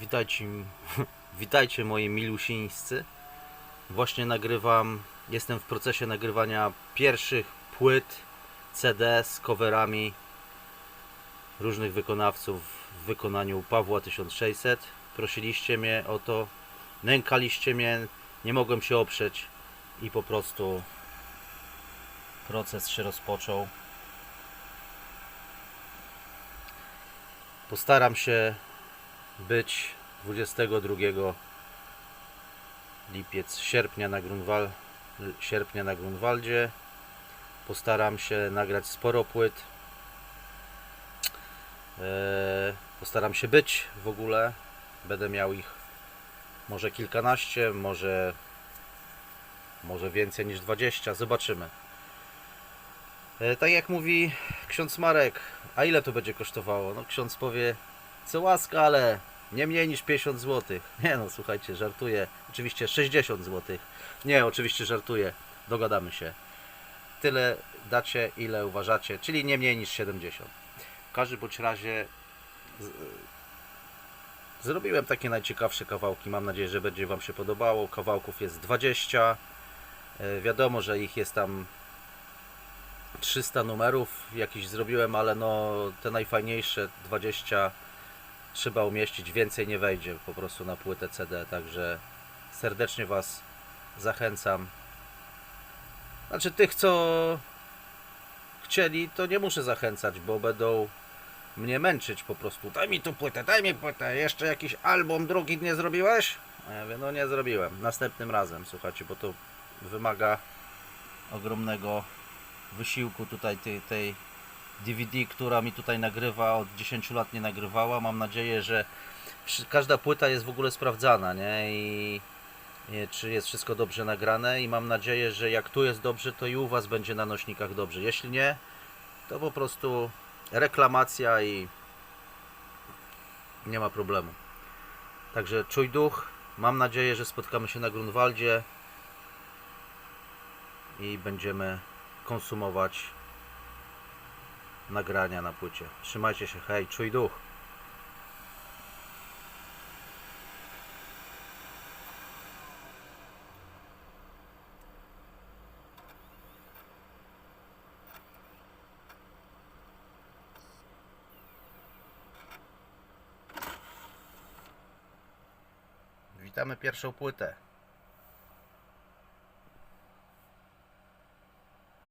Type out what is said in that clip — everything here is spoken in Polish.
Witajcie, witajcie moi milusińscy. Właśnie nagrywam, jestem w procesie nagrywania pierwszych płyt CD z coverami różnych wykonawców w wykonaniu Pawła 1600. Prosiliście mnie o to, nękaliście mnie, nie mogłem się oprzeć i po prostu proces się rozpoczął. Postaram się być 22 lipiec, sierpnia na, Grunwal, sierpnia na Grunwaldzie. Postaram się nagrać sporo płyt. Eee, Postaram się być w ogóle. Będę miał ich może kilkanaście, może, może więcej niż 20. Zobaczymy. E, Tak jak mówi ksiądz Marek, a ile to będzie kosztowało? No ksiądz powie, co łaska, ale nie mniej niż 50 zł. Nie no, słuchajcie, żartuję. Oczywiście 60 zł. Nie, oczywiście żartuję. Dogadamy się. Tyle dacie, ile uważacie, czyli nie mniej niż 70. W każdym bądź razie z- zrobiłem takie najciekawsze kawałki. Mam nadzieję, że będzie Wam się podobało. Kawałków jest 20. E, Wiadomo, że ich jest tam 300 numerów jakiś zrobiłem, ale no te najfajniejsze 20 trzeba umieścić, więcej nie wejdzie po prostu na płytę CD, także serdecznie Was zachęcam. Znaczy tych, co chcieli, to nie muszę zachęcać, bo będą mnie męczyć po prostu. Daj mi tu płytę, daj mi płytę, jeszcze jakiś album drugi nie zrobiłeś? A ja mówię, no nie zrobiłem, następnym razem, słuchajcie, bo to wymaga ogromnego wysiłku tutaj tej, tej DVD, która mi tutaj nagrywa, od 10 lat nie nagrywała. Mam nadzieję, że każda płyta jest w ogóle sprawdzana, nie? I czy jest wszystko dobrze nagrane i mam nadzieję, że jak tu jest dobrze, to i u Was będzie na nośnikach dobrze. Jeśli nie, to po prostu reklamacja i nie ma problemu. Także czuj duch. Mam nadzieję, że spotkamy się na Grunwaldzie i będziemy konsumować nagrania na płycie. Trzymajcie się, hej, czuj duch. Witamy pierwszą płytę.